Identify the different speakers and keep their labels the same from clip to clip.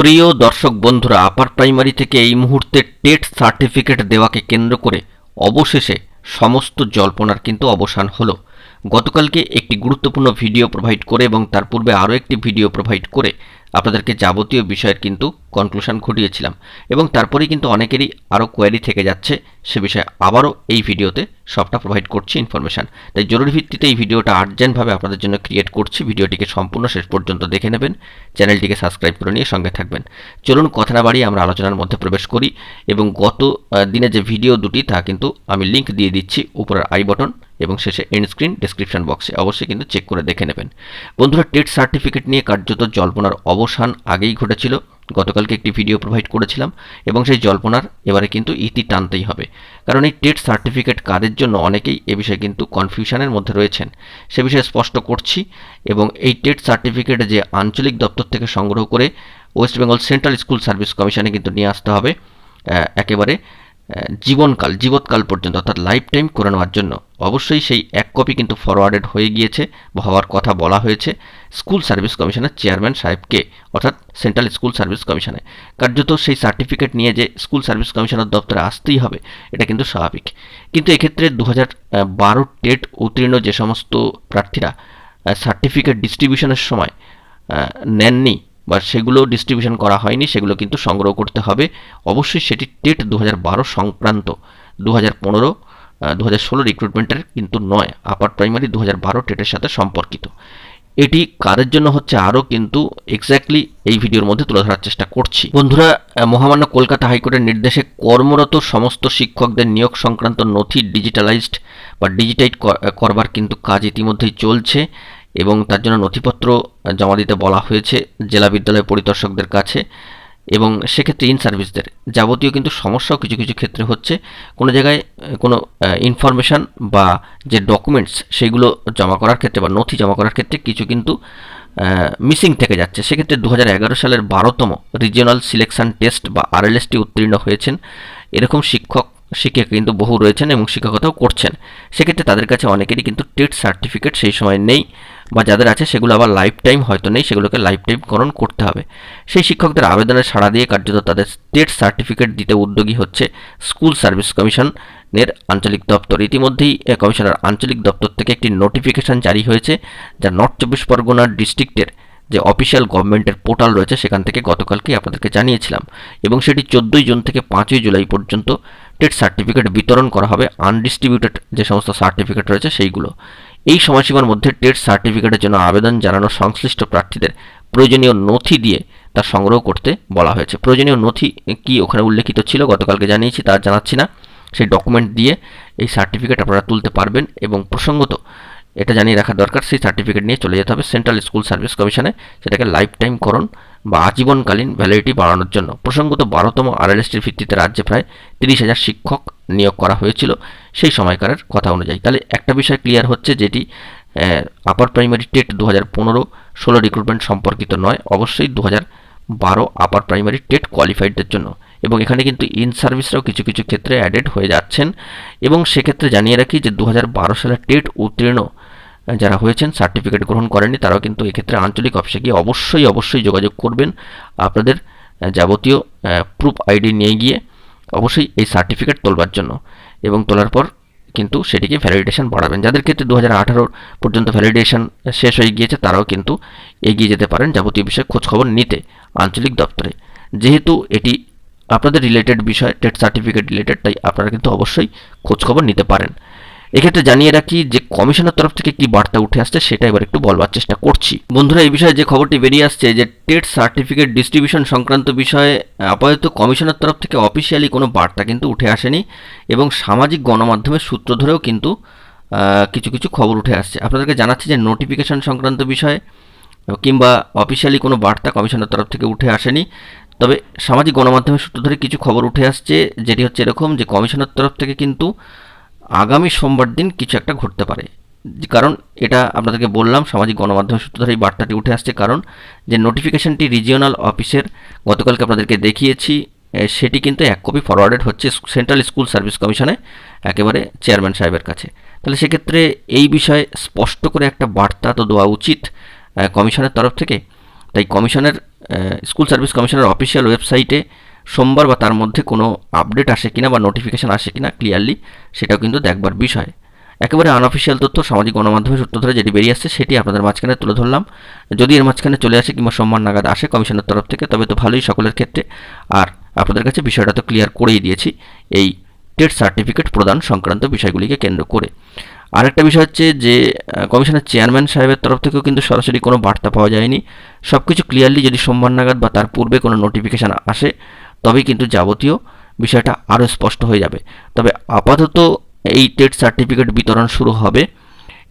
Speaker 1: প্রিয় দর্শক বন্ধুরা আপার প্রাইমারি থেকে এই মুহূর্তে টেট সার্টিফিকেট দেওয়াকে কেন্দ্র করে অবশেষে সমস্ত জল্পনার কিন্তু অবসান হলো। গতকালকে একটি গুরুত্বপূর্ণ ভিডিও প্রোভাইড করে এবং তার পূর্বে আরও একটি ভিডিও প্রোভাইড করে আপনাদেরকে যাবতীয় বিষয়ের কিন্তু কনক্লুশন ঘটিয়েছিলাম। এবং তারপরেই কিন্তু অনেকেরই আরও কোয়ারি থেকে যাচ্ছে, সে বিষয়ে আবারও এই ভিডিওতে সবটা প্রোভাইড করছি ইনফরমেশান তাই জরুরি ভিত্তিতে এই ভিডিওটা আর্জেন্টভাবে আপনাদের জন্য ক্রিয়েট করছি। ভিডিওটিকে সম্পূর্ণ শেষ পর্যন্ত দেখে নেবেন, চ্যানেলটিকে সাবস্ক্রাইব করে নিয়ে সঙ্গে থাকবেন। চলুন কথা না বাড়িয়ে আমরা আলোচনার মধ্যে প্রবেশ করি এবং গত দিনে যে ভিডিও দুটি, তা কিন্তু আমি লিঙ্ক দিয়ে দিচ্ছি উপরের আই বটন এবং শেষে এন্ড স্ক্রিন ডেসক্রিপশন বক্সে অবশ্যই কিন্তু চেক করে দেখে নেবেন। বন্ধুরা, টেট সার্টিফিকেট নিয়ে কার্যত জল্পনার অবসান আগেই ঘটেছিল। গতকালকে একটি ভিডিও প্রোভাইড করেছিলাম এবং সেই জল্পনার এবারে কিন্তু ইতি টানতেই হবে। কারণ এই টেট সার্টিফিকেট কাদের জন্য অনেকেই এ বিষয়ে কিন্তু কনফিউশনের মধ্যে রয়েছেন। সে বিষয়ে স্পষ্ট করছি এবং এই টেট সার্টিফিকেট যে আঞ্চলিক দপ্তর থেকে সংগ্রহ করে West Bengal Central School Service কমিশনে কিন্তু নিয়ে আসতে হবে। একেবারে জীবনকাল, জীবৎকাল পর্যন্ত, অর্থাৎ লাইফ টাইম করে নেওয়ার জন্য অবশ্যই সেই এক কপি কিন্তু ফরওয়ার্ডেড হয়ে গিয়েছে বা হওয়ার কথা বলা হয়েছে স্কুল সার্ভিস কমিশনের চেয়ারম্যান সাহেবকে, অর্থাৎ সেন্ট্রাল স্কুল সার্ভিস কমিশনে কার্যত সেই সার্টিফিকেট নিয়ে যে স্কুল সার্ভিস কমিশনের দপ্তরে আসতেই হবে, এটা কিন্তু স্বাভাবিক। কিন্তু এক্ষেত্রে দু হাজার বারো টেট উত্তীর্ণ যে সমস্ত প্রার্থীরা সার্টিফিকেট ডিস্ট্রিবিউশনের সময় নেননি বা সেগুলো ডিস্ট্রিবিউশন করা হয়নি, সেগুলো কিন্তু সংগ্রহ করতে হবে। অবশ্যই সেটি টেট দু সংক্রান্ত। দু হাজার পনেরো দু হাজার ষোলো রিক্রুটমেন্টের কিন্তু নয় আপার প্রাইমারি দু হাজার বারো টেটের সাথে সম্পর্কিত। এটি কাদের জন্য হচ্ছে আরও কিন্তু এক্স্যাক্টলি এই ভিডিওর মধ্যে তুলে ধরার চেষ্টা করছি। বন্ধুরা মহামান্য কলকাতা হাইকোর্টের নির্দেশে কর্মরত সমস্ত শিক্ষকদের নিয়োগ সংক্রান্ত নথি ডিজিটালাইজড বা ডিজিটাইজ করবার কিন্তু কাজ ইতিমধ্যেই চলছে। এবং তার জন্য নথিপত্র জমা দিতে বলা হয়েছে জেলা বিদ্যালয় পরিদর্শকদের কাছে এবং সেক্ষেত্রে ইন সার্ভিসদের যাবতীয় কিন্তু সমস্যাও কিছু কিছু ক্ষেত্রে হচ্ছে। কোনো জায়গায় কোনো ইনফরমেশান বা যে ডকুমেন্টস সেগুলো জমা করার ক্ষেত্রে বা নথি জমা করার ক্ষেত্রে কিছু কিন্তু মিসিং থেকে যাচ্ছে। সেক্ষেত্রে দু হাজার এগারো সালের বারোতম রিজিওনাল সিলেকশন টেস্ট বা আরএলএসটি উত্তীর্ণ হয়েছেন। এরকম শিক্ষক শিক্ষক কিন্তু বহু রয়েছেন এবং শিক্ষকতাও করছেন। সেক্ষেত্রে তাদের কাছে অনেকেরই কিন্তু টেট সার্টিফিকেট সেই সময় নেই বা যাদের আছে সেগুলো আবার লাইফ টাইম হয়তো নেই, সেগুলোকে লাইফ টাইমকরণ করতে হবে। সেই শিক্ষকদের আবেদনের সাড়া দিয়ে কার্যত তাদের স্টেট সার্টিফিকেট দিতে উদ্যোগী হচ্ছে স্কুল সার্ভিস কমিশনের আঞ্চলিক দপ্তর। ইতিমধ্যেই কমিশনের আঞ্চলিক দপ্তর থেকে একটি নোটিফিকেশন জারি হয়েছে, যা নর্থ চব্বিশ পরগনার ডিস্ট্রিক্টের যে অফিসিয়াল গভর্নমেন্টের পোর্টাল রয়েছে, সেখান থেকে গতকালকেই আপনাদেরকে জানিয়েছিলাম। এবং সেটি চোদ্দোই জুন থেকে পাঁচই জুলাই পর্যন্ত টেট সার্টিফিকেট বিতরণ করা হবে আনডিস্ট্রিবিউটেড যে সমস্ত সার্টিফিকেট রয়েছে সেইগুলো। এই সময়সীমার মধ্যে টেট সার্টিফিকেটের জন্য আবেদন জানানো সংশ্লিষ্ট প্রার্থীদের প্রয়োজনীয় নথি দিয়ে তা সংগ্রহ করতে বলা হয়েছে। প্রয়োজনীয় নথি কি ওখানে উল্লেখিত ছিল গতকালকে জানিয়েছি, তা জানাচ্ছি না। সেই ডকুমেন্ট দিয়ে এই সার্টিফিকেট আপনারা তুলতে পারবেন এবং প্রসঙ্গত এটা জানিয়ে রাখা দরকার, সেই সার্টিফিকেট নিয়ে চলে যেতে হবে সেন্ট্রাল স্কুল সার্ভিস কমিশনে সেটাকে লাইফ টাইম করণ বা আজীবনকালীন ভ্যালিডিটি বাড়ানোর জন্য। প্রসঙ্গত বারোতম আরএলএসটির ভিত্তিতে রাজ্যে প্রায় তিরিশ হাজার শিক্ষক নিয়োগ করা হয়েছিল। সেই সময়কারের কথা অনুযায়ী। তাহলে একটা বিষয় ক্লিয়ার হচ্ছে যেটি আপার প্রাইমারি টেট দু হাজার পনেরো, ষোলো রিক্রুটমেন্ট সম্পর্কিত নয়, অবশ্যই দু হাজার বারো আপার প্রাইমারি টেট কোয়ালিফাইডদের জন্য। এবং এখানে কিন্তু ইন সার্ভিসরাও কিছু কিছু ক্ষেত্রে অ্যাডেড হয়ে যাচ্ছেন। এবং সেক্ষেত্রে জানিয়ে রাখি যে দু সালে টেট উত্তীর্ণ যারা হয়েছেন সার্টিফিকেট গ্রহণ করেননি, তারাও কিন্তু এক্ষেত্রে আঞ্চলিক অফিসে গিয়ে অবশ্যই অবশ্যই যোগাযোগ করবেন। আপনাদের যাবতীয় প্রুফ আইডি নিয়ে গিয়ে অবশ্যই এই সার্টিফিকেট তোলবার জন্য। এবং তোলার পর কিন্তু সেটিকে ভ্যালিডেশন বাড়াবেন। যাদের ক্ষেত্রে দু হাজার আঠারো পর্যন্ত ভ্যালিডেশন শেষ হয়ে গিয়েছে, তারাও কিন্তু এগিয়ে যেতে পারেন যাবতীয় বিষয়ে খোঁজখবর নিতে আঞ্চলিক দপ্তরে। যেহেতু এটি আপনাদের রিলেটেড বিষয় টেট সার্টিফিকেট রিলেটেড তাই আপনারা কিন্তু অবশ্যই খোঁজখবর নিতে পারেন। এক্ষেত্রে জানিয়ে রাখি যে কমিশনের তরফ থেকে কি বার্তা উঠে আসছে, সেটা এবার একটু বলবার চেষ্টা করছি। বন্ধুরা, এই বিষয়ে যে খবরটি বেরিয়ে আসছে যে টেট সার্টিফিকেট ডিস্ট্রিবিউশন সংক্রান্ত বিষয়ে আপাতত কমিশনের তরফ থেকে অফিসিয়ালি কোনো বার্তা কিন্তু উঠে আসেনি এবং সামাজিক গণমাধ্যমের সূত্র ধরেও কিন্তু কিছু কিছু খবর উঠে আসছে। আপনাদেরকে জানাচ্ছি যে নোটিফিকেশন সংক্রান্ত বিষয়ে কিংবা অফিসিয়ালি কোনো বার্তা কমিশনের তরফ থেকে উঠে আসেনি। তবে সামাজিক গণমাধ্যমের সূত্র ধরে কিছু খবর উঠে আসছে, যেটি হচ্ছে এরকম যে কমিশনের তরফ থেকে কিন্তু আগামী সোমবার দিন কিছু একটা ঘটতে পারে। কারণ এটা আপনাদেরকে বললাম, সামাজিক গণমাধ্যম সূত্র ধরে এই বার্তাটি উঠে আসছে কারণ যে নোটিফিকেশনটি রিজিওনাল অফিসের গতকালকে আপনাদেরকে দেখিয়েছি সেটি কিন্তু এক কপি ফরওয়ার্ডেড হচ্ছে সেন্ট্রাল স্কুল সার্ভিস কমিশনে একেবারে চেয়ারম্যান সাহেবের কাছে। তাহলে সেক্ষেত্রে এই বিষয়ে স্পষ্ট করে একটা বার্তা তো দেওয়া উচিত কমিশনের তরফ থেকে। তাই কমিশনের স্কুল সার্ভিস কমিশনের অফিসিয়াল ওয়েবসাইটে সোমবার বা তার মধ্যে কোনো আপডেট আসে কিনা বা নোটিফিকেশান আসে কিনা ক্লিয়ারলি সেটাও কিন্তু দেখবার বিষয়। একেবারে আনঅফিসিয়াল তথ্য সামাজিক গণমাধ্যমের সূত্র ধরে যেটি বেরিয়ে আসছে সেটি আপনাদের মাঝখানে তুলে ধরলাম। যদি এর মাঝখানে চলে আসে কিংবা সোমবার নাগাদ আসে কমিশনের তরফ থেকে, তবে তো ভালোই সকলের ক্ষেত্রে। আর আপনাদের কাছে বিষয়টা তো ক্লিয়ার করেই দিয়েছি, এই টেট সার্টিফিকেট প্রদান সংক্রান্ত বিষয়গুলিকে কেন্দ্র করে। আরেকটা বিষয় হচ্ছে যে কমিশনের চেয়ারম্যান সাহেবের তরফ থেকেও কিন্তু সরাসরি কোনো বার্তা পাওয়া যায়নি। সব কিছু ক্লিয়ারলি যদি সোমবার নাগাদ বা তার পূর্বে কোনো নোটিফিকেশান আসে তবেই কিন্তু যাবতীয় বিষয়টা আরও স্পষ্ট হয়ে যাবে। তবে আপাতত এই টেট সার্টিফিকেট বিতরণ শুরু হবে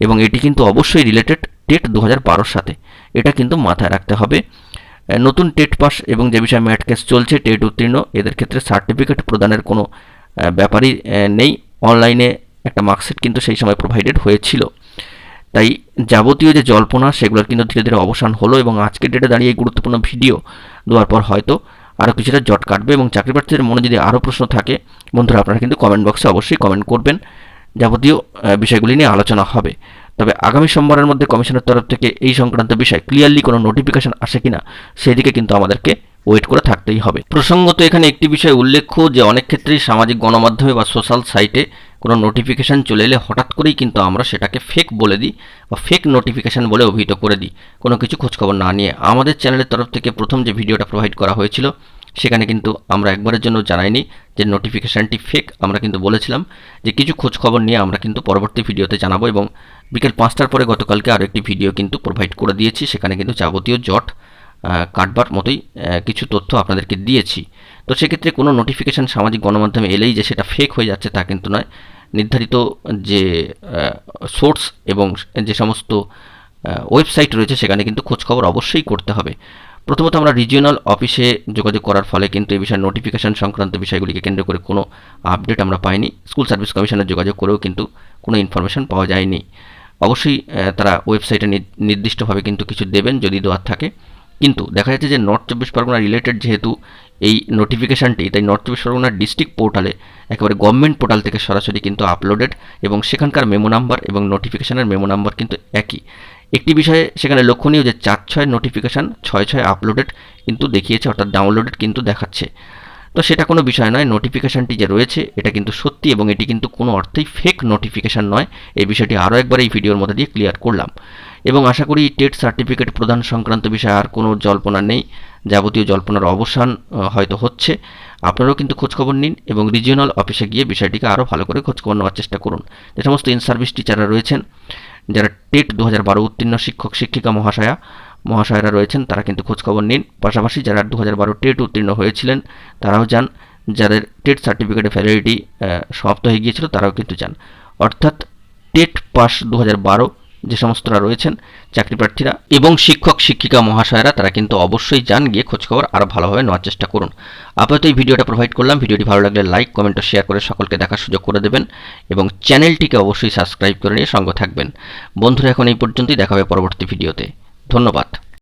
Speaker 1: এবং এটি কিন্তু অবশ্যই রিলেটেড টেট দু বারোর সাথে। এটা কিন্তু মাথায় রাখতে হবে। নতুন টেট পাস এবং যে বিষয়ে ম্যাট কেস চলছে টেট উত্তীর্ণ, এদের ক্ষেত্রে সার্টিফিকেট প্রদানের কোনো ব্যাপারই নেই। অনলাইনে একটা মার্কশিট কিন্তু সেই সময় প্রোভাইডেড হয়েছিল। তাই যাবতীয় যে জল্পনা, সেগুলোর কিন্তু ধীরে ধীরে অবসান হলো এবং আজকের ডেটে দাঁড়িয়ে এই গুরুত্বপূর্ণ ভিডিও দেওয়ার পর হয়তো আরও কিছুটা জট কাটবে এবং চাকরি প্রার্থীদের মনে যদি আরও প্রশ্ন থাকে, বন্ধুরা আপনারা কিন্তু কমেন্ট বক্সে অবশ্যই কমেন্ট করবেন। যাবতীয় বিষয়গুলি নিয়ে আলোচনা হবে। তবে আগামী সোমবারের মধ্যে কমিশনের তরফ থেকে এই সংক্রান্ত বিষয় ক্লিয়ারলি কোনো নোটিফিকেশন আসে কি কিনা, সেদিকে কিন্তু আমাদেরকে ওয়েট করে থাকতেই হবে। প্রসঙ্গত এখানে একটি বিষয় উল্লেখ্য যে অনেক ক্ষেত্রেই সামাজিক গণমাধ্যমে বা সোশ্যাল সাইটে কোনো নোটিফিকেশান চলে এলে হঠাৎ করেই কিন্তু আমরা সেটাকে ফেক বলে দিই বা ফেক নোটিফিকেশান বলে অভিহিত করে দিই। কোনো কিছু খোঁজখবর না নিয়ে আমাদের চ্যানেলের তরফ থেকে প্রথম যে ভিডিওটা প্রোভাইড করা হয়েছিল, সেখানে কিন্তু আমরা একবারের জন্য জানাইনি যে নোটিফিকেশানটি ফেক আমরা কিন্তু বলেছিলাম যে কিছু খোঁজখবর নিয়ে আমরা কিন্তু পরবর্তী ভিডিওতে জানাব এবং বিকেল পাঁচটার পরে গতকালকে আরও একটি ভিডিও কিন্তু প্রোভাইড করে দিয়েছি, সেখানে কিন্তু যাবতীয় জট কাটবার মতোই কিছু তথ্য আপনাদেরকে দিয়েছি। তো সেক্ষেত্রে কোনো নোটিফিকেশান সামাজিক গণমাধ্যমে এলেই যে সেটা ফেক হয়ে যাচ্ছে তা কিন্তু নয়। নির্ধারিত যে সোর্স এবং যে সমস্ত ওয়েবসাইট রয়েছে সেখানে কিন্তু খোঁজখবর অবশ্যই করতে হবে। প্রথমত আমরা রিজিওনাল অফিসে যোগাযোগ করার ফলে কিন্তু এই বিষয়ে নোটিফিকেশান সংক্রান্ত বিষয়গুলিকে কেন্দ্র করে কোনো আপডেট আমরা পাইনি। স্কুল সার্ভিস কমিশনের যোগাযোগ করেও কিন্তু কোনো ইনফরমেশন পাওয়া যায়নি। অবশ্যই তারা ওয়েবসাইটে নির্দিষ্টভাবে কিন্তু কিছু দেবেন যদি দেওয়ার থাকে। কিন্তু দেখা যাচ্ছে যে নর্থ চব্বিশ পরগনা রিলেটেড যেহেতু এই নোটিফিকেশানটি তাই নর্থ চব্বিশ পরগনার ডিস্ট্রিক্ট পোর্টালে একেবারে গভর্নমেন্ট পোর্টাল থেকে সরাসরি কিন্তু আপলোডেড এবং সেখানকার মেমো নাম্বার এবং নোটিফিকেশানের মেমো নাম্বার কিন্তু একই। একটি বিষয়ে সেখানে লক্ষণীয় যে চার ছয় নোটিফিকেশান ছয় ছয় আপলোডেড কিন্তু দেখিয়েছে, অর্থাৎ ডাউনলোডেড কিন্তু দেখাচ্ছে। তো সেটা কোনো বিষয় নয় নোটিফিকেশানটি যে রয়েছে এটা কিন্তু সত্যি এবং এটি কিন্তু কোনো অর্থেই ফেক নোটিফিকেশান নয়। এই বিষয়টি আরও একবার এই ভিডিওর মধ্যে দিয়ে ক্লিয়ার করলাম। এবং আশা করি টেট সার্টিফিকেট প্রদান সংক্রান্ত বিষয়ে আর কোনো জল্পনা নেই। যাবতীয় জল্পনার অবসান হয়তো হচ্ছে। আপনারাও কিন্তু খোঁজখবর নিন এবং রিজিওনাল অফিসে গিয়ে বিষয়টিকে আরও ভালো করে খোঁজখবর নেওয়ার চেষ্টা করুন। যে সমস্ত ইন সার্ভিস টিচাররা রয়েছেন, যারা টেট দু হাজার বারো উত্তীর্ণ শিক্ষক, শিক্ষিকা, মহাশয়া মহাশয়রা রয়েছেন, তারা কিন্তু খোঁজখবর নিন। পাশাপাশি যারা দু হাজার বারো টেট উত্তীর্ণ হয়েছিলেন, তারাও যান। যাদের টেট সার্টিফিকেটের ভ্যালিডিটি সমাপ্ত হয়ে গিয়েছিল, তারাও কিন্তু যান। অর্থাৎ টেট পাস দু হাজার বারো যে সমস্তরা রয়েছেন চাকরি প্রার্থীরা এবং শিক্ষক, শিক্ষিকা মহাশয়রা তারা কিন্তু অবশ্যই যান, গিয়ে খোঁজখবর আরও ভালোভাবে নেওয়ার চেষ্টা করুন। আপাতত এই ভিডিওটা প্রোভাইড করলাম। ভিডিওটি ভালো লাগলে লাইক কমেন্ট ও শেয়ার করে সকলকে দেখার সুযোগ করে দেবেন এবং চ্যানেলটিকে অবশ্যই সাবস্ক্রাইব করে নিয়ে সঙ্গ থাকবেন। বন্ধুরা, এখন এই পর্যন্তই। দেখা হবে পরবর্তী ভিডিওতে ধন্যবাদ।